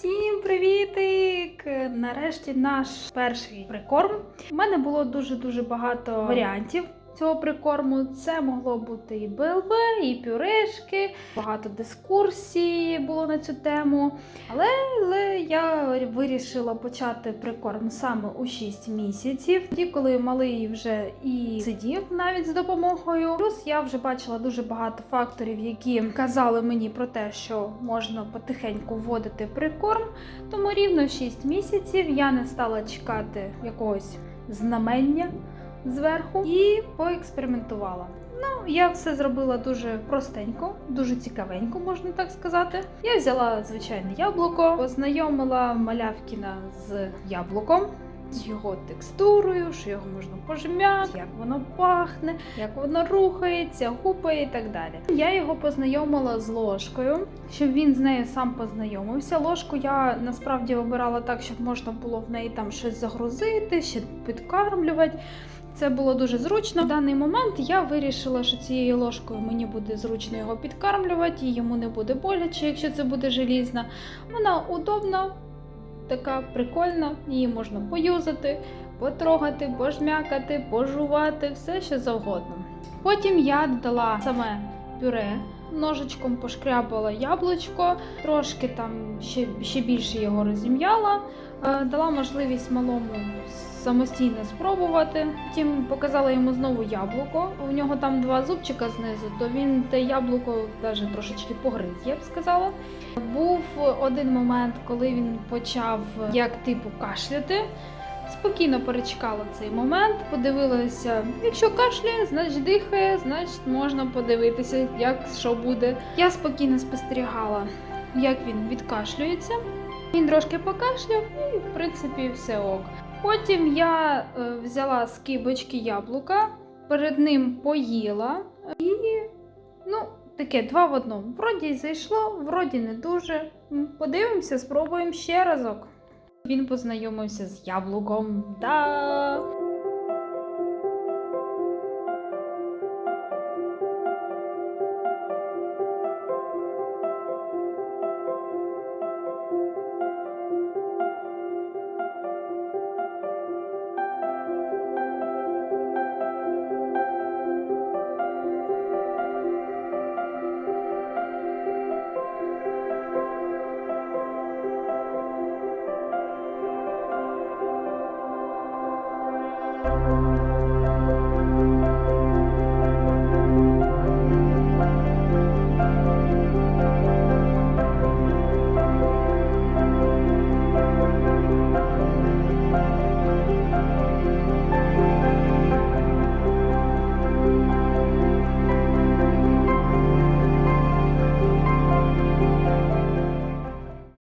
Всім привітик! Нарешті наш перший прикорм. У мене було дуже-дуже багато варіантів цього прикорму. Це могло бути і БЛВ, і пюрешки, багато дискурсій було на цю тему. Але, але я вирішила почати прикорм саме у 6 місяців, тоді, коли малий вже і сидів навіть з допомогою. Плюс я вже бачила дуже багато факторів, які казали мені про те, що можна потихеньку вводити прикорм. Тому рівно 6 місяців я не стала чекати якогось знамення зверху і поекспериментувала. Ну, я все зробила дуже простенько, дуже цікавенько, можна так сказати. Я взяла звичайне яблуко, познайомила малявкіна з яблуком. З його текстурою, що його можна пожмяти, як воно пахне, як воно рухається, гупає і так далі. Я його познайомила з ложкою, щоб він з нею сам познайомився. Ложку я насправді обирала так, щоб можна було в неї там щось загрузити, ще підкармлювати. Це було дуже зручно. В даний момент я вирішила, що цією ложкою мені буде зручно його підкармлювати, і йому не буде боляче, якщо це буде желізна. Вона удобна, така прикольна, її можна поюзати, потрогати, пожмякати, пожувати, все що завгодно. Потім я додала саме пюре. Ножичком пошкрябала яблучко, трошки там ще, ще більше його розім'яла, е, дала можливість малому самостійно спробувати. Потім показала йому знову яблуко. У нього там два зубчика знизу, то він те яблуко навіть трошечки погриз, я б сказала. Був один момент, коли він почав як типу кашляти. Спокійно перечекала цей момент, подивилася, якщо кашляє, значить дихає, значить можна подивитися, як що буде. Я спокійно спостерігала, як він відкашлюється. Він трошки покашляв, і в принципі все ок. Потім я е, взяла з кибочки яблука, перед ним поїла і ну, таке два в одному. Вроді й зайшло, вроді не дуже. Подивимося, спробуємо ще разок. Він познайомився з яблуком. Да!